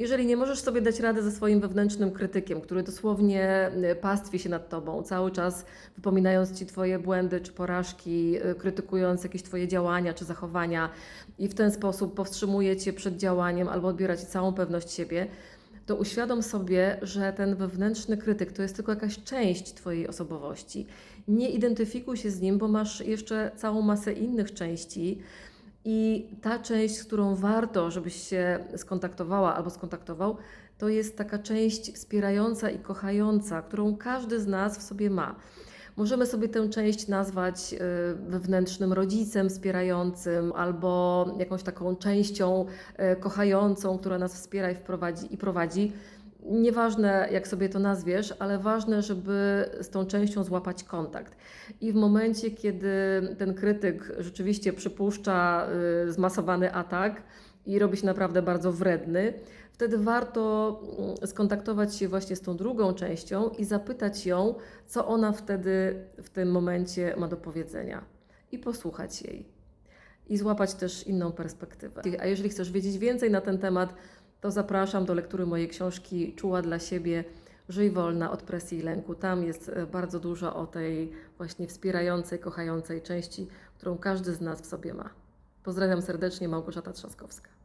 Jeżeli nie możesz sobie dać rady ze swoim wewnętrznym krytykiem, który dosłownie y, pastwi się nad tobą, cały czas wypominając ci twoje błędy czy porażki, y, krytykując jakieś twoje działania czy zachowania i w ten sposób powstrzymuje cię przed działaniem albo odbiera ci całą pewność siebie, to uświadom sobie, że ten wewnętrzny krytyk to jest tylko jakaś część Twojej osobowości. Nie identyfikuj się z nim, bo masz jeszcze całą masę innych części. I ta część, z którą warto, żebyś się skontaktowała albo skontaktował, to jest taka część wspierająca i kochająca, którą każdy z nas w sobie ma. Możemy sobie tę część nazwać y, wewnętrznym rodzicem wspierającym albo jakąś taką częścią y, kochającą, która nas wspiera i wprowadzi i prowadzi. Nieważne, jak sobie to nazwiesz, ale ważne, żeby z tą częścią złapać kontakt. I w momencie, kiedy ten krytyk rzeczywiście przypuszcza y, zmasowany atak i robi się naprawdę bardzo wredny, wtedy warto mm, skontaktować się właśnie z tą drugą częścią i zapytać ją, co ona wtedy w tym momencie ma do powiedzenia i posłuchać jej. I złapać też inną perspektywę. A jeżeli chcesz wiedzieć więcej na ten temat, to zapraszam do lektury mojej książki Czuła dla siebie. Żyj wolna od presji i lęku. Tam jest e, bardzo dużo o tej właśnie wspierającej, kochającej części, którą każdy z nas w sobie ma. Pozdrawiam serdecznie, Małgorzata Trzaskowska.